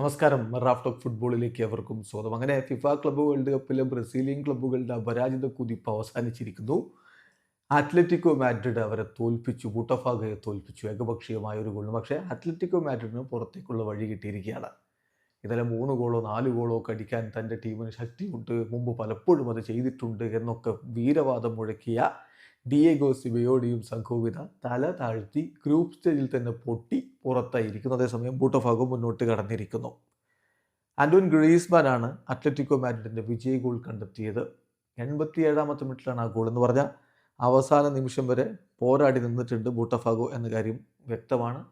നമസ്കാരം. Raf talk ഫുട്ബോളിലേക്ക് അവർക്കും സ്വാഗതം. അങ്ങനെ ഫിഫ ക്ലബ്ബ് വേൾഡ് കപ്പിലെ ബ്രസീലിയൻ ക്ലബ്ബുകളുടെ അപരാജിത കുതിപ്പ് അവസാനിച്ചിരിക്കുന്നു. അത്ലറ്റിക്കോ മാഡ്രിഡ് അവരെ തോൽപ്പിച്ചു. ബൂട്ടഫാഗയെ തോൽപ്പിച്ചു. ഏകപക്ഷീയമായ ഒരു ഗോളിന്. പക്ഷേ അത്ലറ്റിക്കോ മാഡ്രിഡിന് പുറത്തേക്കുള്ള വഴി കിട്ടിയിരിക്കുകയാണ്. ഇന്നലെ മൂന്ന് ഗോളോ നാല് ഗോളോ കടിക്കാൻ തന്റെ ടീമിന് ശക്തിയുണ്ട്. മുമ്പ് പലപ്പോഴും അത് ചെയ്തിട്ടുണ്ട് എന്നൊക്കെ വീരവാദം മുഴക്കിയ ഡിയേഗോ സിബയോഡിയും സംഘവുമിത തല താഴ്ത്തി ഗ്രൂപ്പ് സ്റ്റേജിൽ തന്നെ പൊട്ടി പുറത്തായിരിക്കുന്നു. അതേസമയം ബൂട്ടോഫാഗോ മുന്നോട്ട് കടന്നിരിക്കുന്നു. ആൻഡോൻ ഗ്രീസ്മാനാണ് അത്ലറ്റിക്കോ മാഡ്രിഡിന്റെ വിജയ ഗോൾ കണ്ടെത്തിയത്. എൺപത്തി ഏഴാമത്തെ മിനിറ്റിലാണ് ആ ഗോൾ എന്ന് പറഞ്ഞാൽ അവസാന നിമിഷം വരെ പോരാടി നിന്നിട്ടുണ്ട് ബൂട്ടഫാഗോ എന്ന കാര്യം വ്യക്തമാണ്.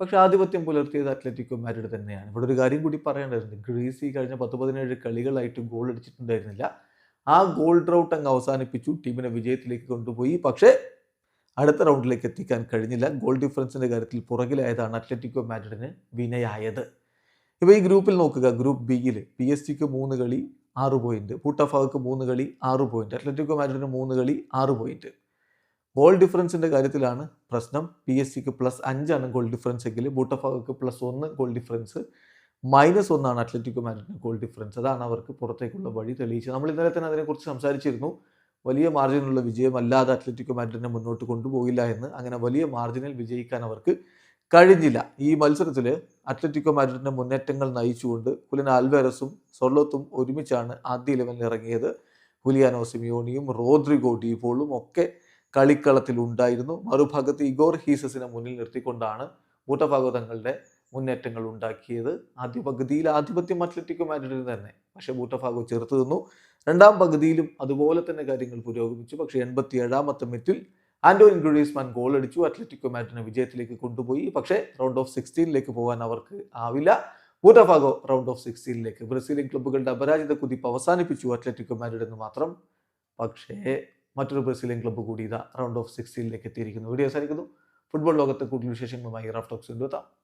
പക്ഷേ ആധിപത്യം പുലർത്തിയത് അത്ലറ്റിക്കോ മാഡ്രിഡ് തന്നെയാണ്. ഇവിടെ ഒരു കാര്യം കൂടി പറയേണ്ടതുണ്ട്. ഈ കഴിഞ്ഞ പത്ത് പതിനേഴ് കളികളായിട്ട് ഗോൾ അടിച്ചിട്ടുണ്ടായിരുന്നില്ല. ആ ഗോൾ ഡ്രൗട്ട് അങ്ങ് അവസാനിപ്പിച്ചു. ടീമിനെ വിജയത്തിലേക്ക് കൊണ്ടുപോയി. പക്ഷേ അടുത്ത റൗണ്ടിലേക്ക് എത്തിക്കാൻ കഴിഞ്ഞില്ല. ഗോൾ ഡിഫറൻസിന്റെ കാര്യത്തിൽ പുറകിലായതാണ് അത്ലറ്റിക്കോ മാഡ്രിഡിന് വിനയായത്. ഇപ്പോൾ ഈ ഗ്രൂപ്പിൽ നോക്കുക. ഗ്രൂപ്പ് ബിയിൽ പി എസ് സിക്ക് മൂന്ന് കളി ആറ് പോയിന്റ് പൂട്ടഫാവക്ക് മൂന്ന് കളി ആറ് പോയിന്റ് അത്ലറ്റിക്കോ മാഡ്രിഡിന് മൂന്ന് കളി ആറ് പോയിന്റ് ഗോൾ ഡിഫറൻസിന്റെ കാര്യത്തിലാണ് പ്രശ്നം. പി എസ് സിക്ക് പ്ലസ് അഞ്ചാണ് ഗോൾ ഡിഫറൻസ് എങ്കിൽ ബൂട്ടഫാഗക്ക് പ്ലസ് ഒന്ന് ഗോൾ ഡിഫറൻസ് മൈനസ് ഒന്നാണ് അത്ലറ്റിക്കോ മാഡ്രിഡിന് ഗോൾ ഡിഫറൻസ് അതാണ് അവർക്ക് പുറത്തേക്കുള്ള വഴി തെളിയിച്ചത്. നമ്മൾ ഇന്നലെ തന്നെ അതിനെക്കുറിച്ച് സംസാരിച്ചിരുന്നു. വലിയ മാർജിനുള്ള വിജയമല്ലാതെ അത്ലറ്റിക്കോ മാഡ്രിഡിനെ മുന്നോട്ട് കൊണ്ടുപോയില്ല എന്ന്. അങ്ങനെ വലിയ മാർജിനിൽ വിജയിക്കാൻ അവർക്ക് കഴിഞ്ഞില്ല. ഈ മത്സരത്തിൽ അത്ലറ്റിക്കോ മാഡ്രിഡിന്റെ മുന്നേറ്റങ്ങൾ നയിച്ചുകൊണ്ട് ഹുലൻ ആൽവേറസും സൊള്ളത്തും ഒരുമിച്ചാണ് ആദ്യ ഇലവനിൽ ഇറങ്ങിയത്. ഹുലിയാനോ സിമിയോണിയും റോദ്രിഗോ ഡീപോളും ഒക്കെ കളിക്കളത്തിൽ ഉണ്ടായിരുന്നു. മറുഭാഗത്ത് ഇഗോർ ഹീസസിനെ മുന്നിൽ നിർത്തിക്കൊണ്ടാണ് ബൂട്ടഫാഗോ തങ്ങളുടെ മുന്നേറ്റങ്ങൾ ഉണ്ടാക്കിയത് ആദ്യ പകുതിയിൽ ആധിപത്യം അത്ലറ്റിക്കോ മാഡ്രിഡിന് തന്നെ. പക്ഷേ ബൂട്ടഫാഗോ ചെറുത്തു നിന്നു. രണ്ടാം പകുതിയിലും അതുപോലെ തന്നെ കാര്യങ്ങൾ പുരോഗമിച്ചു. പക്ഷേ എൺപത്തി ഏഴാമത്തെ മിനിറ്റിൽ ആന്റോയിൻ ഗ്രീസ്മാൻ ഗോൾ അടിച്ചു. അത്ലറ്റിക്കോ മാറ്റിനെ വിജയത്തിലേക്ക് കൊണ്ടുപോയി. പക്ഷേ റൗണ്ട് ഓഫ് സിക്സ്റ്റീനിലേക്ക് പോകാൻ അവർക്ക് ആവില്ല. ബൂട്ടഫാഗോ റൗണ്ട് ഓഫ് സിക്സ്റ്റീനിലേക്ക് ബ്രസീലിയൻ ക്ലബ്ബുകളുടെ അപരാജിത കുതിപ്പ് അവസാനിപ്പിച്ചു അത്ലറ്റിക്കോ മാഡ്രിഡ് എന്ന് മാത്രം. പക്ഷേ മറ്റൊരു ബ്രസീലിയൻ ക്ലബ്ബ് കൂടി ഇതാ റൗണ്ട് ഓഫ് സിക്സ്റ്റീനിലേക്ക് എത്തിയിരിക്കുന്നു. വീഡിയോ അവസാനിക്കുന്നു. ഫുട്ബോൾ ലോകത്തെ കൂടുതൽ വിശേഷങ്ങളുമായി റാഫ് ടോക്സ് എത്താം